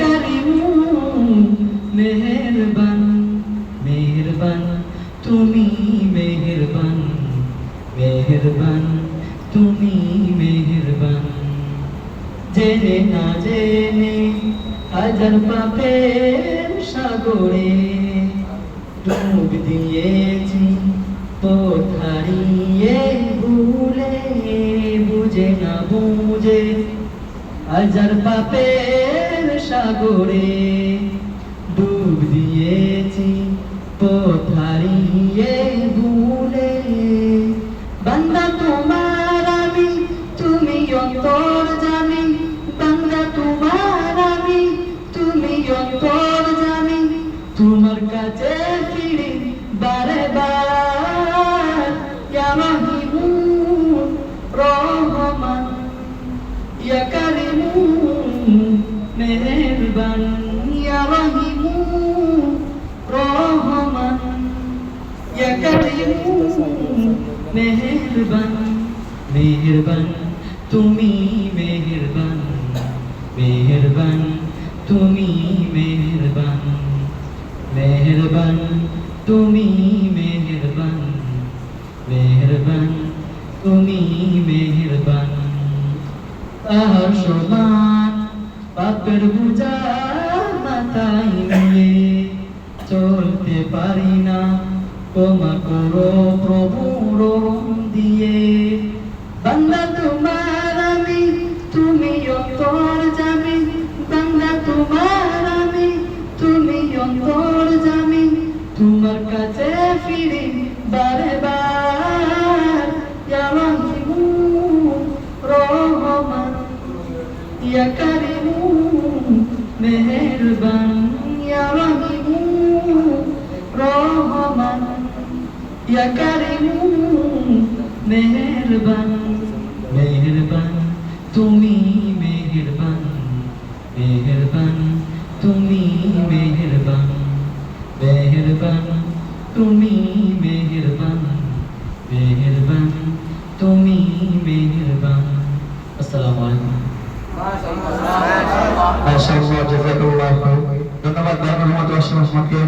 কারিমু, মেহেরবান মেহেরবান, তুমি মেহেরবান মেহেরবান, তুমি মেহেরবান। জেনে না জেনে হাজার পাপের সাগরে ডুব দিয়েছি, পথ হারিয়ে ভুলে বুঝে না বুঝে হাজার পাপের সাগরে ডুব দিয়েছি, পথ ভুলে। বান্দা তোমার আমি, তুমি অন্তর জানি বান্দা তোমার আমি, তুমি অন্তর জানি তোমার কাছে মেহেরবান মেহেরবান, তুমি মেহেরবান মেহেরবান, তুমি মেহেরবান মেহেরবান, তুমি মেহেরবান মেহেরবান, তুমি মেহেরবান। তাহার সমান পাপের বুঝা মাথায় নিয়ে চলতে পারি না, ক্ষমা করো। প্রভু রোম দিয়ে বান্দা তোমার আমি, তুমি অন্তর জামি। বান্দা তোমার আমি, তুমি অন্তর জামি। তোমার কাছে ফিরি বারে বার রহমান। ইয়া কারিমু, মেহেরবান। ইয়া ইয়া কারিমু মেহেরবান মেহেরবান তুমি মেহেরবান মেহেরবান তুমি মেহেরবান মেহেরবান তুমি মেহেরবান মেহেরবান তুমি মেহেরবান আসসালামু আলাইকুম মাশাআল্লাহ জাযাকাল্লাহ ধন্যবাদ রহমত ওয়াসিম আসমানকে